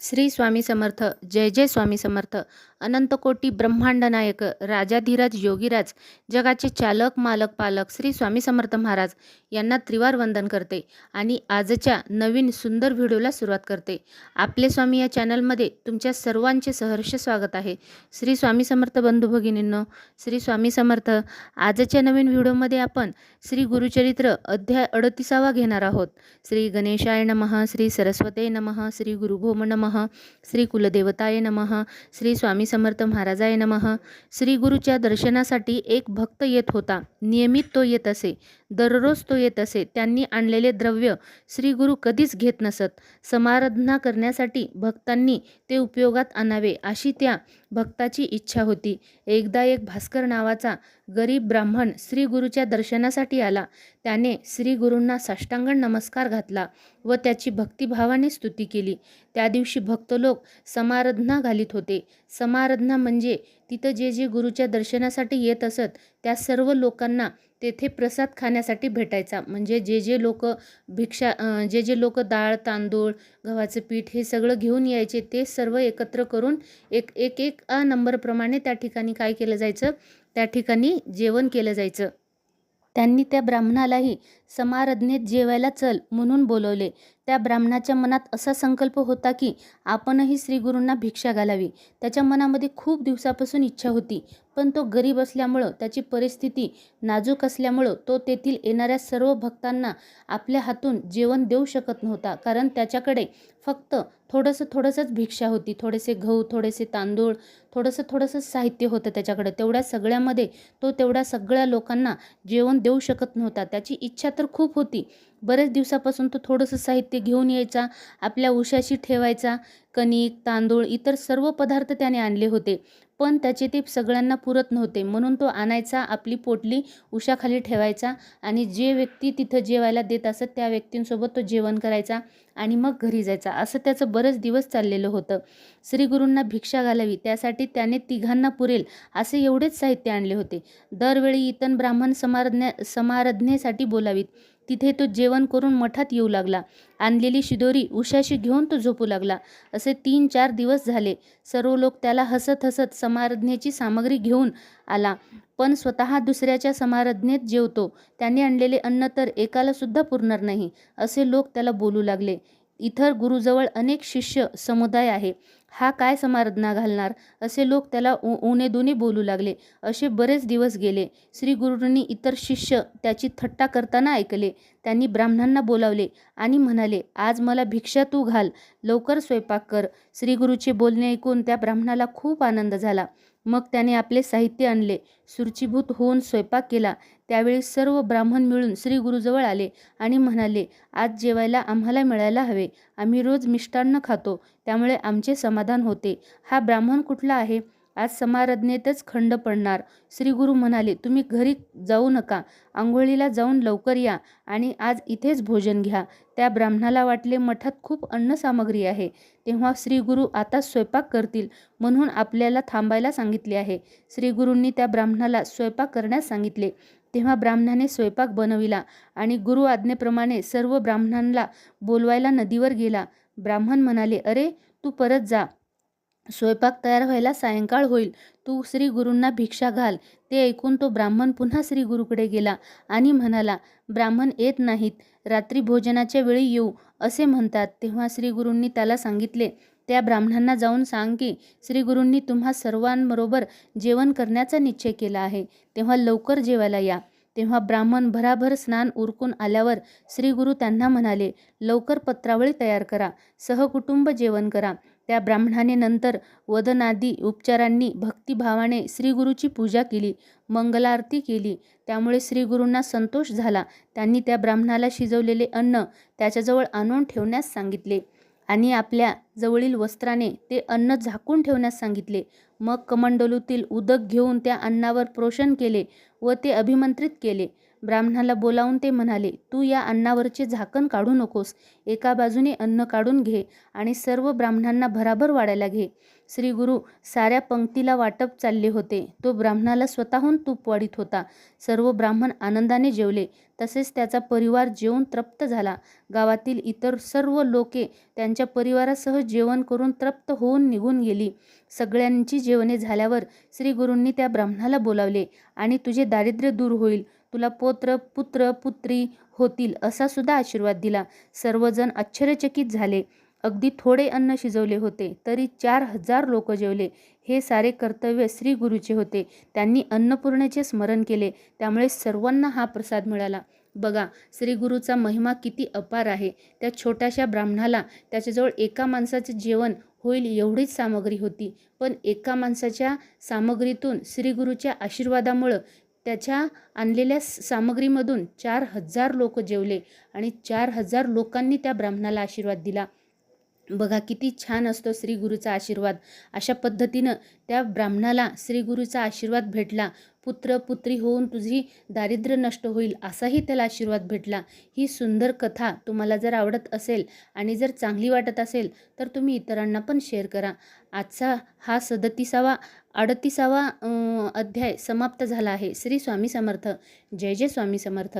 श्री स्वामी समर्थ जय जय स्वामी समर्थ. अनंतकोटी ब्रह्मांड नायक राजाधिराज योगीराज जगाचे चालक मालक पालक श्री स्वामी समर्थ महाराज यांना त्रिवार वंदन करते आणि आजच्या नवीन सुंदर व्हिडिओला सुरुवात करते. आपले स्वामी या चॅनलमध्ये तुमच्या सर्वांचे सहर्ष स्वागत आहे. श्री स्वामी समर्थ बंधू भगिनींनो श्री स्वामी समर्थ आजच्या नवीन व्हिडिओमध्ये आपण श्री गुरुचरित्र अध्याय अडतीसावा घेणार आहोत. श्री गणेशाय नमः श्री सरस्वते नमः श्री गुरुभोम नमः श्री कुलदेवताय नमः. श्री स्वामी समर्थ महाराजाय नमः. श्री गुरुच्या दर्शनासाठी एक भक्त येत होता. नियमित तो येत असे. दररोज तो येत असे. त्यांनी आणलेले द्रव्य श्री गुरु कधीच घेत नसत. समाराधना करण्यासाठी भक्तांनी ते उपयोगात आणावे अशी त्या भक्ताची इच्छा होती. एकदा एक भास्कर नावाचा गरीब ब्राह्मण श्री गुरुच्या दर्शनासाठी आला. त्याने श्री गुरूंना नमस्कार घातला व त्याची भक्तिभावाने स्तुती केली. त्या दिवशी भक्त लोक समाराधना घालीत होते. समाराधना म्हणजे तिथं जे जे गुरुच्या दर्शनासाठी येत असत त्या सर्व लोकांना तेथे प्रसाद खाण्यासाठी भेटायचा. म्हणजे जे जे लोक भिक्षा जे जे लोक डाळ तांदूळ गव्हाचं पीठ हे सगळं घेऊन यायचे ते सर्व एकत्र करून एक एक एक अ नंबरप्रमाणे त्या ठिकाणी काय केलं जायचं? त्या ठिकाणी जेवण केलं जायचं. त्यांनी त्या ब्राह्मणालाही समारज्ञेत जेवायला चल म्हणून बोलवले. त्या ब्राह्मणाच्या मनात असा संकल्प होता की आपणही श्रीगुरूंना भिक्षा घालावी. त्याच्या मनामध्ये खूप दिवसापासून इच्छा होती पण तो गरीब असल्यामुळं त्याची परिस्थिती नाजूक असल्यामुळं तो तेथील येणाऱ्या सर्व भक्तांना आपल्या हातून जेवण देऊ शकत नव्हता. कारण त्याच्याकडे फक्त थोडंसं थोडंसंच भिक्षा होती. थोडेसे गहू थोडेसे तांदूळ थोडंसं थोडंसं साहित्य होतं त्याच्याकडे. तेवढ्या सगळ्यामध्ये तो तेवढ्या सगळ्या लोकांना जेवण देऊ शकत नव्हता. त्याची इच्छा तर खूप होती बरेच दिवसापासून तो थोडंसं साहित्य घेऊन यायचा आपल्या उशाशी ठेवायचा कणिक तांदूळ इतर सर्व पदार्थ त्याने आणले होते. पण त्याचे ते सगळ्यांना पुरत नव्हते. म्हणून तो आणायचा आपली पोटली उशाखाली ठेवायचा आणि जे व्यक्ती तिथं जेवायला देत असत त्या व्यक्तींसोबत तो जेवण करायचा आणि मग घरी जायचा. असं त्याचं बरेच दिवस चाललेलं होतं. श्रीगुरूंना भिक्षा घालावी त्यासाठी त्याने तिघांना पुरेल असे एवढेच साहित्य आणले होते. दरवेळी इतन ब्राह्मण समाराधन्या समारधनेसाठी बोलावीत. तिथे तो जेवण करून मठात येऊ लागला. आणलेली शिदोरी उशाशी घेऊन तो झोपू लागला. असे तीन चार दिवस झाले. सर्व लोक त्याला हसत हसत समाराधनेची सामग्री घेऊन आला. पण स्वतः दुसऱ्याच्या समारज्ञेत जेवतो. त्याने आणलेले अन्न तर एकाला सुद्धा पुरणार नाही असे लोक त्याला बोलू लागले. इतर गुरुजवळ अनेक शिष्य समुदाय आहे. हा काय समाराधना घालणार? असे लोक त्याला उ उणे दुने बोलू लागले. असे बरेच दिवस गेले. श्री गुरुंनी इतर शिष्य त्याची थट्टा करताना ऐकले. त्यांनी ब्राह्मणांना बोलावले आणि म्हणाले आज मला भिक्षा तू घाल. लवकर स्वयंपाक कर. श्रीगुरूचे बोलणे ऐकून त्या ब्राह्मणाला खूप आनंद झाला. मग त्याने आपले साहित्य आणले. सुरचीभूत होऊन स्वयंपाक केला. त्यावेळी सर्व ब्राह्मण मिळून श्री गुरुजवळ आले आणि म्हणाले आज जेवायला आम्हाला मिळायला हवे. आम्ही रोज मिष्टान्न खातो. त्यामुळे आमचे समाधान होते. हा ब्राह्मण कुठला आहे? आज समारज्ञेतच खंड पडणार. श्रीगुरु म्हणाले तुम्ही घरी जाऊ नका. आंघोळीला जाऊन लवकर या आणि आज इथेच भोजन घ्या. त्या ब्राह्मणाला वाटले मठात खूप अन्नसामग्री आहे. तेव्हा श्रीगुरु आता स्वयंपाक करतील म्हणून आपल्याला थांबायला सांगितले आहे. श्रीगुरूंनी त्या ब्राह्मणाला स्वयंपाक करण्यास सांगितले. तेव्हा ब्राह्मणाने स्वयंपाक बनविला आणि गुरु आज्ञेप्रमाणे सर्व ब्राह्मणांना बोलवायला नदीवर गेला. ब्राह्मण म्हणाले अरे तू परत जा. स्वयंपाक तयार व्हायला सायंकाळ होईल. तू श्री गुरूंना भिक्षा घाल. ते ऐकून तो ब्राह्मण पुन्हा श्री गुरुकडे गेला आणि म्हणाला ब्राह्मण येत नाहीत. रात्री भोजनाच्या वेळी येऊ असे म्हणतात. तेव्हा श्री गुरूंनी त्याला सांगितले त्या ब्राह्मणांना जाऊन सांग की श्री गुरूंनी तुम्हा सर्वांबरोबर जेवण करण्याचा निश्चय केला आहे. तेव्हा लवकर जेवायला या. तेव्हा ब्राह्मण भराभर स्नान उरकून आल्यावर श्रीगुरु त्यांना म्हणाले लवकर पत्रावळी तयार करा. सहकुटुंब जेवण करा. त्या ब्राह्मणाने नंतर वदनादी उपचारांनी भक्तिभावाने श्रीगुरूची पूजा केली मंगलारती केली. त्यामुळे श्रीगुरूंना संतोष झाला. त्यांनी त्या ब्राह्मणाला शिजवलेले अन्न त्याच्याजवळ आणून ठेवण्यास सांगितले आणि आपल्या जवळील वस्त्राने ते अन्न झाकून ठेवण्यास सांगितले. मग कमंडलूतील उदक घेऊन त्या अन्नावर प्रोषण केले व ते अभिमंत्रित केले. ब्राह्मणाला बोलावून ते म्हणाले तू या अन्नावरचे झाकण काढू नकोस. एका बाजूने अन्न काढून घे आणि सर्व ब्राह्मणांना भराभर वाढायला घे. श्री गुरु साऱ्या पंक्तीला वाटप चालले होते. तो ब्राह्मणाला स्वतःहून तूप वाढीत होता. सर्व ब्राह्मण आनंदाने जेवले. तसेच त्याचा परिवार जेवून तृप्त झाला. गावातील इतर सर्व लोके त्यांच्या परिवारासह जेवण करून तृप्त होऊन निघून गेली. सगळ्यांची जेवणे झाल्यावर श्री गुरूंनी त्या ब्राह्मणाला बोलावले आणि तुझे दारिद्र्य दूर होईल. तुला पोत्र पुत्र पुत्री होतील असा सुद्धा आशीर्वाद दिला. सर्वजण आश्चर्यचकित झाले. अगदी थोडे अन्न शिजवले होते तरी चार हजार लोक जेवले. हे सारे कर्तव्य श्री गुरुचे होते. त्यांनी अन्नपूर्णेचे स्मरण केले. त्यामुळे सर्वांना हा प्रसाद मिळाला. बघा श्री गुरुचा महिमा किती अपार आहे. त्या छोट्याशा ब्राह्मणाला त्याच्याजवळ एका माणसाचं जेवण होईल एवढीच सामग्री होती. पण एका माणसाच्या सामग्रीतून श्रीगुरूच्या आशीर्वादामुळं त्याच्या आणलेल्या सामग्रीमधून चार हजार लोक जेवले आणि चार हजार लोकांनी त्या ब्राह्मणाला आशीर्वाद दिला. बघा किती छान असतो श्री गुरुचा आशीर्वाद. अशा पद्धतीनं त्या ब्राह्मणाला श्री गुरुचा आशीर्वाद भेटला. पुत्र पुत्री होऊन तुझी दारिद्र्य नष्ट होईल असाही त्याला आशीर्वाद भेटला. ही सुंदर कथा तुम्हाला जर आवडत असेल आणि जर चांगली वाटत असेल तर तुम्ही इतरांना पण शेअर करा. आजचा हा सदतीसावा अडतीसावा अध्याय समाप्त झाला आहे. श्री स्वामी समर्थ. जय जय स्वामी समर्थ.